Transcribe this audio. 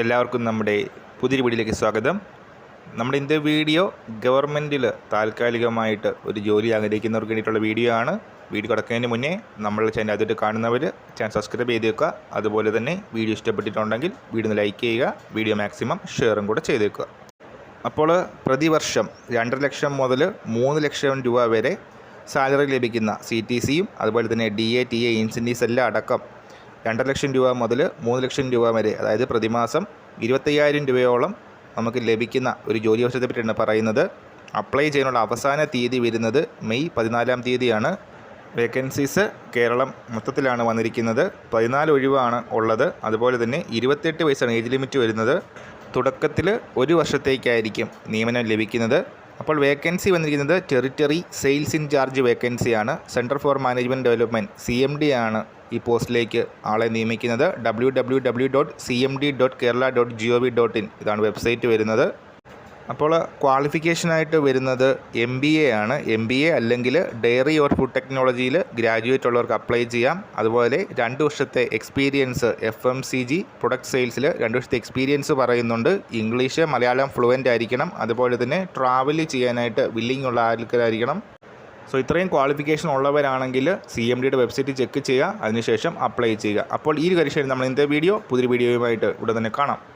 എല്ലാവർക്കും നമ്മുടെ പുതിയ വീഡിയോയിലേക്ക് സ്വാഗതം. നമ്മുടെ ഇന്നത്തെ വീഡിയോ ഗവൺമെന്റിൽ താൽക്കാലികമായിട്ട് ഒരു ജോലി ആഗ്രഹിക്കുന്നവർക്ക് വേണ്ടിയിട്ടുള്ള വീഡിയോ ആണ്. വീഡിയോ കിടക്കുന്നതിന് മുന്നേ നമ്മൾ ചാനൽ ആദ്യമായിട്ട് കാണുന്നവർ ചാനൽ സബ്സ്ക്രൈബ് ചെയ്ത് വെക്കുക. അതുപോലെ തന്നെ വീഡിയോ ഇഷ്ടപ്പെട്ടിട്ടുണ്ടെങ്കിൽ വീഡിയോ ലൈക്ക് ചെയ്യുക. വീഡിയോ മാക്സിമം ഷെയറും കൂടെ ചെയ്തേക്കുക അപ്പോൾ പ്രതിവർഷം രണ്ടര ലക്ഷം മുതൽ മൂന്ന് ലക്ഷം രൂപ വരെ സാലറി ലഭിക്കുന്ന സി ടി സിയും അതുപോലെ തന്നെ D A T A incentives എല്ലാം അടക്കം രണ്ടര ലക്ഷം രൂപ മുതൽ മൂന്ന് ലക്ഷം രൂപ വരെ അതായത് പ്രതിമാസം ഇരുപത്തയ്യായിരം രൂപയോളം നമുക്ക് ലഭിക്കുന്ന ഒരു ജോലി അവസരത്തെ പറ്റിയാണ് പറയുന്നത്. അപ്ലൈ ചെയ്യാനുള്ള അവസാന തീയതി വരുന്നത് മെയ് പതിനാലാം തീയതിയാണ്. വേക്കൻസീസ് കേരളം മൊത്തത്തിലാണ് വന്നിരിക്കുന്നത്. പതിനാല് ഒഴിവാണ് ഉള്ളത്. അതുപോലെ തന്നെ ഇരുപത്തെട്ട് വയസ്സാണ് ഏജ് ലിമിറ്റ് വരുന്നത്. തുടക്കത്തിൽ ഒരു വർഷത്തേക്കായിരിക്കും നിയമനം ലഭിക്കുന്നത്. അപ്പോൾ വേക്കൻസി വന്നിരിക്കുന്നത് ടെറിറ്ററി സെയിൽസ് ഇൻചാർജ് വേക്കൻസിയാണ് centre for management development C M D ആണ് ഈ പോസ്റ്റിലേക്ക് ആളെ നിയമിക്കുന്നത്. W W W dot C M D dot Kerala dot G O V dot in ഇതാണ് വെബ്സൈറ്റ് വരുന്നത്. അപ്പോൾ ക്വാളിഫിക്കേഷനായിട്ട് വരുന്നത് എം ബി എ ആണ്. എം ബി എ അല്ലെങ്കിൽ ഡെയറി ഓർ ഫുഡ് ടെക്നോളജിയിൽ ഗ്രാജുവേറ്റ് ഉള്ളവർക്ക് അപ്ലൈ ചെയ്യാം. അതുപോലെ രണ്ട് വർഷത്തെ experience F M C G product സെയിൽസിൽ രണ്ട് വർഷത്തെ എക്സ്പീരിയൻസ് പറയുന്നുണ്ട്. ഇംഗ്ലീഷ് മലയാളം ഫ്ലുവന്റ് ആയിരിക്കണം. അതുപോലെ തന്നെ ട്രാവൽ ചെയ്യാനായിട്ട് വില്ലിംഗ് ഉള്ള ആൾക്കാരായിരിക്കണം. സോ ഇത്രയും ക്വാളിഫിക്കേഷൻ ഉള്ളവരാണെങ്കിൽ സി എം ഡിയുടെ വെബ്സൈറ്റ് ചെക്ക് ചെയ്യുക. അതിനുശേഷം അപ്ലൈ ചെയ്യുക. അപ്പോൾ ഈ ഒരു നമ്മൾ ഇന്നത്തെ വീഡിയോ പുതിയ വീഡിയോയുമായിട്ട് ഇവിടെ തന്നെ കാണാം.